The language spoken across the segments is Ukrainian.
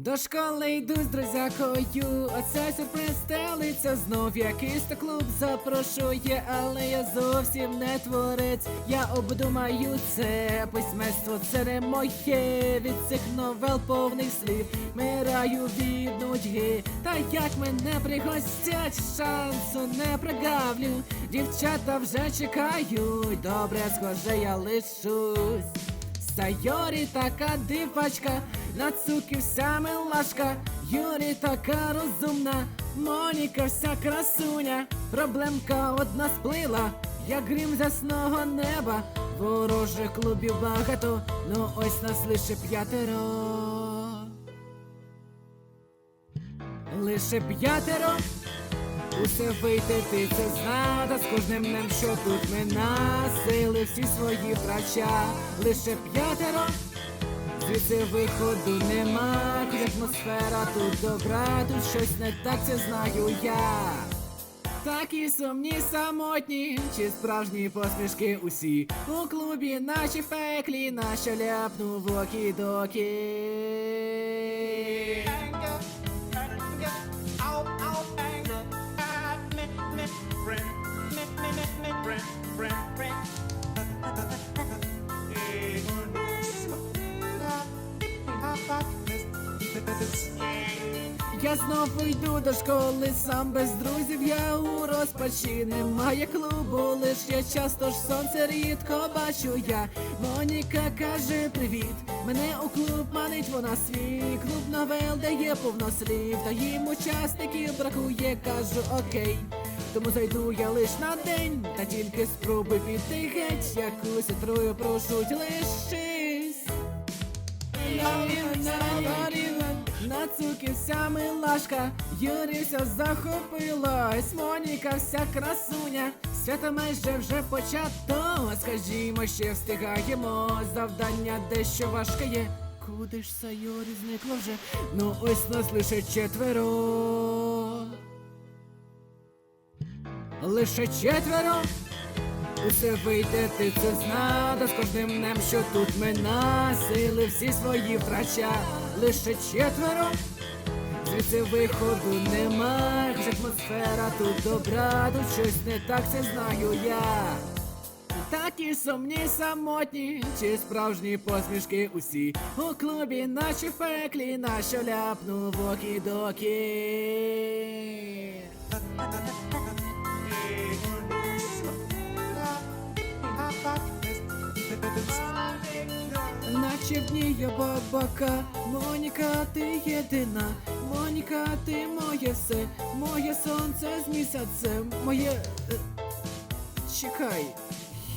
До школи йду з друзякою, а це сюрприз стелиться знов якийсь то клуб запрошує, але я зовсім не творець. Я обдумаю це письменство, це не моє від цих новел повних слів. Мираю від нудьги, та як мене пригостять, шансу не прогавлю. Дівчата вже чекають, добре, схоже, я лишусь. Сайорі така дивачка, Нацуки вся милашка, Юрі така розумна, Моніка вся красуня, проблемка одна сплила, як грім з ясного неба, ворожих клубів багато, ну ось нас лише п'ятеро. Лише п'ятеро. Усе вийти, ти це знада з кожним днем, що тут ми насили всі свої втрача. Лише п'ятеро, звідси виходу нема, атмосфера тут добра, тут щось не так, це знаю я. Такі сумні самотні, чи справжні посмішки усі у клубі, наші пеклі, нащо ляпну в окі-докі. Я знов йду до школи, сам без друзів, я у розпачі немає клубу, лиш я часто ж сонце рідко бачу я. Моніка каже привіт, мене у клуб манить вона свій клуб новел, де є повно слів, та їм учасників бракує, кажу окей. Тому зайду я лиш на день, та тільки спробуй піти геть, якусь отрою прошуть лишись. На цуки вся милашка, Юріся захопилась, Моніка вся красуня, свято майже вже почато. Скажімо, ще встигаємо, завдання дещо важке є. Куди ж Сайорі зникло вже? Ну ось нас лише четверо. Лише четверо. Усе вийде, ти це знада з кожним днем, що тут ми насили всі свої втрача. Лише четверо, звідси виходу нема, хоч атмосфера тут добра, тут щось не так, це знаю я. Такі сумні самотні, чи справжні посмішки усі у клубі, наче в пеклі, нащо ляпну в окі-докі. Наче в ній я бабака, Моніка, ти єдина, Моніка, ти моє все, моє сонце з місяцем, моє. е, Чекай,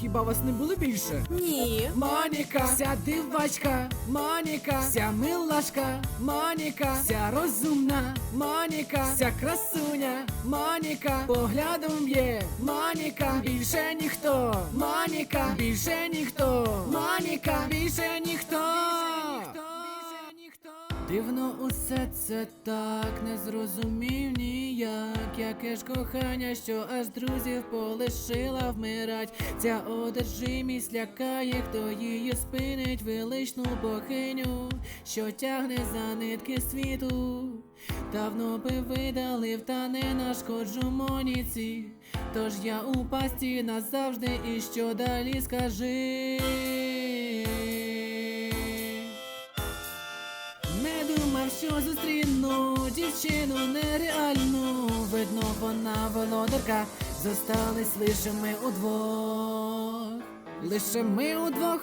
хіба вас не було більше? Ні. Моніка, вся дивачка, Моніка, вся милашка, Моніка, вся розумна, Моніка, вся красуня, Моніка, поглядом є, Моніка, більше ніхто, Моніка, більше ніхто, Моніка, більше ніхто. Дивно усе це так не зрозумів ніяк, яке ж кохання, що аж друзів полишила вмирать. Ця одержимість лякає, хто її спинить величну богиню, що тягне за нитки світу. Давно би видалив, та не нашкоджу моніці. Тож я у пасті назавжди, і що далі скажи. Думав, що зустріну дівчину нереальну. Видно, вона володарка. Зостались лише ми удвох. Лише ми удвох.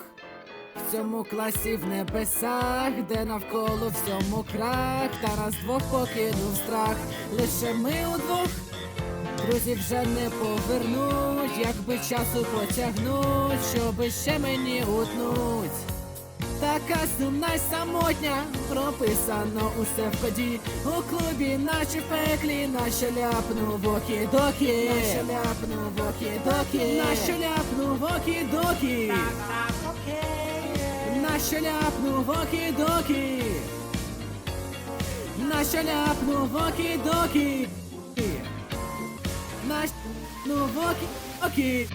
В цьому класі в небесах, де навколо всьому крах, та раз двох покинув страх. Лише ми удвох. Друзі вже не повернуть, якби часу потягнуть, щоби ще мені утнуть. Така сумна прописано усе в коді. У клубі, наче в пеклі, нащо ляпну в окі-докі Наше ляпну в окі-докі Нащо ляпну в окі-докі Нащо ляпну в окі-докі Нащо ляпну в окі-докі Нащо ляпну в окі-докі